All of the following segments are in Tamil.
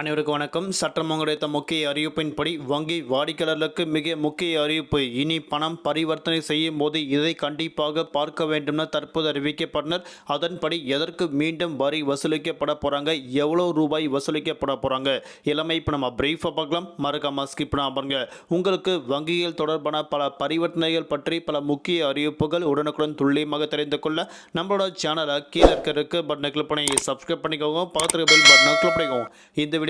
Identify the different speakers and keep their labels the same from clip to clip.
Speaker 1: அனைவருக்கும் வணக்கம். சட்டமம் கிடைத்த முக்கிய அறிவிப்பின்படி வங்கி வாடிக்கையாளர்களுக்கு மிக முக்கிய அறிவிப்பு. இனி பணம் பரிவர்த்தனை செய்யும் போது இதை கண்டிப்பாக பார்க்க வேண்டும் தற்போது அறிவிக்கப்பட்டனர். அதன்படி எதற்கு மீண்டும் வரி வசூலிக்கப்பட போகிறாங்க எவ்வளோ ரூபாய் வசூலிக்கப்பட போகிறாங்க எல்லாமே இப்போ நம்ம பிரீஃபாக பார்க்கலாம். மறக்காம ஸ்கிப் பண்ணாம பாருங்க. உங்களுக்கு வங்கிகள் தொடர்பான பல பரிவர்த்தனைகள் பற்றி பல முக்கிய அறிவிப்புகள் உடனுக்குடன் துல்லியமாக தெரிந்து கொள்ள நம்மளோட சேனலை கீழே இருக்கிறதுக்கு பட்டனை கிளிக் பண்ணி சப்ஸ்கிரைப் பண்ணிக்கோங்க. பக்கத்தில் பில் பட்டனை கிளிக் பண்ணிக்கோங்க. இந்த வீடியோ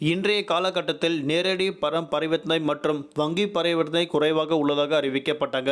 Speaker 1: இன்றைய காலகட்டத்தில் நேரடி பணம் பரிவர்த்தனை மற்றும் வங்கி பரிவர்த்தனை குறைவாக உள்ளதாக அறிவிக்கப்பட்டாங்க.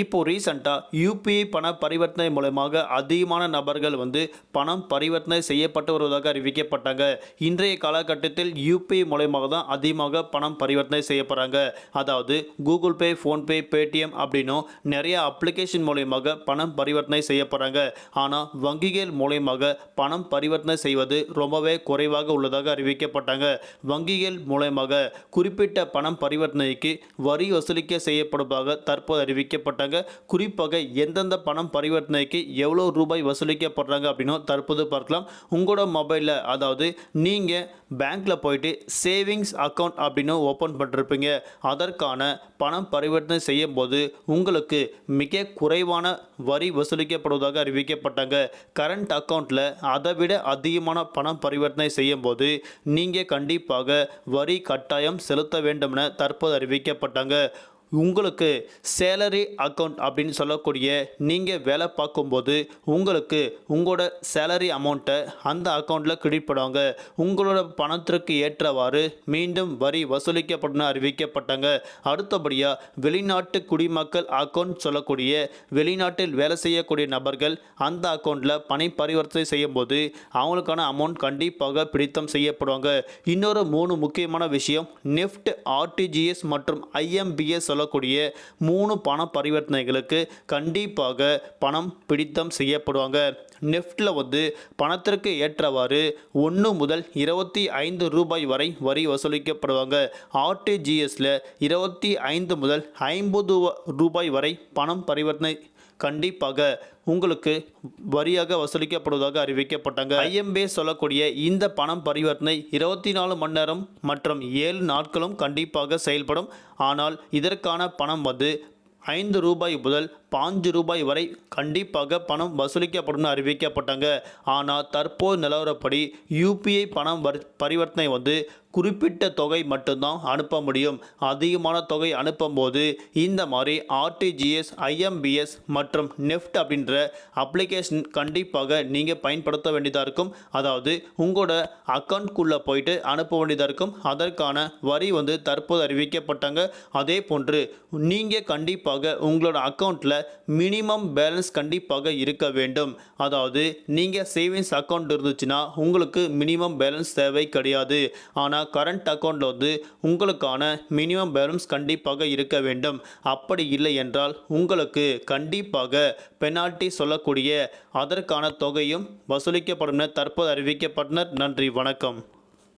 Speaker 1: இப்போ ரீசண்டாக யூபிஐ பண பரிவர்த்தனை மூலமாக அதிகமான நபர்கள் வந்து பணம் பரிவர்த்தனை செய்யப்பட்டு வருவதாக அறிவிக்கப்பட்டாங்க. இன்றைய காலகட்டத்தில் யூபிஐ மூலயமாக தான் அதிகமாக பணம் பரிவர்த்தனை செய்யப்படுறாங்க. அதாவது கூகுள் பே ஃபோன்பே பேடிஎம் அப்படின்னும் நிறைய அப்ளிகேஷன் மூலயமாக பணம் பரிவர்த்தனை செய்யப்படுறாங்க. ஆனால் வங்கிகள் மூலயமாக பணம் பரிவர்த்தனை செய்வது ரொம்பவே குறைவாக உள்ளதாக அறிவிக்கப்பட்டாங்க. வங்கிகள் மூலயமாக குறிப்பிட்ட பணம் பரிவர்த்தனைக்கு வரி வசூலிக்க செய்யப்படுவதாக தற்போது அறிவிக்கப்பட்டாங்க. குறிப்பாக எந்தெந்த பணம் பரிவர்த்தனைக்கு எவ்வளோ ரூபாய் வசூலிக்கப்படுறாங்க அப்படின்னு தற்போது பார்க்கலாம். உங்களோட மொபைலில் அதாவது நீங்கள் பேங்க்கில் போயிட்டு சேவிங்ஸ் அக்கௌண்ட் அப்படின்னு ஓப்பன் பண்ணிருப்பீங்க. அதற்கான பணம் பரிவர்த்தனை செய்யும் போது உங்களுக்கு மிக குறைவான வரி வசூலிக்கப்படுவதாக அறிவிக்கப்பட்டாங்க. கரண்ட் அக்கௌண்ட்டில் அதை விட அதிகமான பணம் பரிவர்த்தனை செய்யும் போது நீங்கள் கண்டிப்பாக வரி கட்டாயம் செலுத்த வேண்டும் என தற்போது அறிவிக்கப்பட்டாங்க. உங்களுக்கு சேலரி அக்கௌண்ட் அப்படின்னு சொல்லக்கூடிய நீங்கள் வேலை பார்க்கும்போது உங்களுக்கு உங்களோட சேலரி அமௌண்ட்டை அந்த அக்கௌண்ட்டில் கிரெடிட் பண்ணுவாங்க உங்களோட பணத்திற்கு ஏற்றவாறு மீண்டும் வரி வசூலிக்கப்படும் அறிவிக்கப்பட்டாங்க. அடுத்தபடியாக வெளிநாட்டு குடிமக்கள் அக்கௌண்ட் சொல்லக்கூடிய வெளிநாட்டில் வேலை செய்யக்கூடிய நபர்கள் அந்த அக்கௌண்ட்டில் பணி பரிவர்த்தனை செய்யும்போது அவங்களுக்கான அமௌண்ட் கண்டிப்பாக பிடித்தம் செய்யப்படுவாங்க. இன்னொரு மூணு முக்கியமான விஷயம் நெஃப்ட் ஆர்டிஜிஎஸ் மற்றும் ஐஎம்பிஎஸ் சொல்லக்கூடிய மூணு பண பரிவர்த்தனைகளுக்கு கண்டிப்பாக பணம் பிடித்தம் செய்யப்படுவாங்க. நெஃப்டில் வந்து பணத்திற்கு ஏற்றவாறு ஒன்று முதல் இருபத்தி ஐந்து ரூபாய் வரை வரி வசூலிக்கப்படுவாங்க. ஆர்டிஜிஎஸில் இருபத்தி ஐந்து முதல் ஐம்பது ரூபாய் வரை பணம் பரிவர்த்தனை கண்டிப்பாக உங்களுக்கு வரியாக வசூலிக்கப்படுவதாக அறிவிக்கப்பட்டாங்க. ஐஎம்பே சொல்லக்கூடிய இந்த பணம் பரிவர்த்தனை இருபத்தி நாலு மணி நேரம் மற்றும் ஏழு நாட்களும் கண்டிப்பாக செயல்படும். ஆனால் இதற்கான பணம் வந்து ஐந்து ரூபாய் முதல் பாஞ்சு ரூபாய் வரை கண்டிப்பாக பணம் வசூலிக்கப்படும் அறிவிக்கப்பட்டாங்க. ஆனால் தற்போது நிலவரப்படி யூபிஐ பணம் வரி பரிவர்த்தனை வந்து குறிப்பிட்ட தொகை மட்டும்தான் அனுப்ப முடியும். அதிகமான தொகை அனுப்பும்போது இந்த மாதிரி ஆர்டிஜிஎஸ் ஐஎம்பிஎஸ் மற்றும் நெஃப்ட் அப்படின்ற அப்ளிகேஷன் கண்டிப்பாக நீங்கள் பயன்படுத்த வேண்டியதாக இருக்கும். அதாவது உங்களோட அக்கௌண்ட்குள்ளே போயிட்டு அனுப்ப வேண்டியதாக இருக்கும். அதற்கான வரி வந்து தற்போது அறிவிக்கப்பட்டாங்க. அதே போன்று நீங்கள் கண்டிப்பாக உங்களோட அக்கௌண்ட்டில் மினிமம் பேலன்ஸ் கண்டிப்பாக இருக்க வேண்டும். அதாவது நீங்கள் சேவிங்ஸ் அக்கௌண்ட் இருந்துச்சுன்னா உங்களுக்கு மினிமம் பேலன்ஸ் தேவை கிடையாது. ஆனால் கரண்ட் அக்கௌண்ட்டில் வந்து உங்களுக்கான மினிமம் பேலன்ஸ் கண்டிப்பாக இருக்க வேண்டும். அப்படி இல்லை என்றால் உங்களுக்கு கண்டிப்பாக பெனால்ட்டி சொல்லக்கூடிய அதற்கான தொகையும் வசூலிக்கப்படும் என தற்போது அறிவிக்கப்பட்டனர். நன்றி வணக்கம்.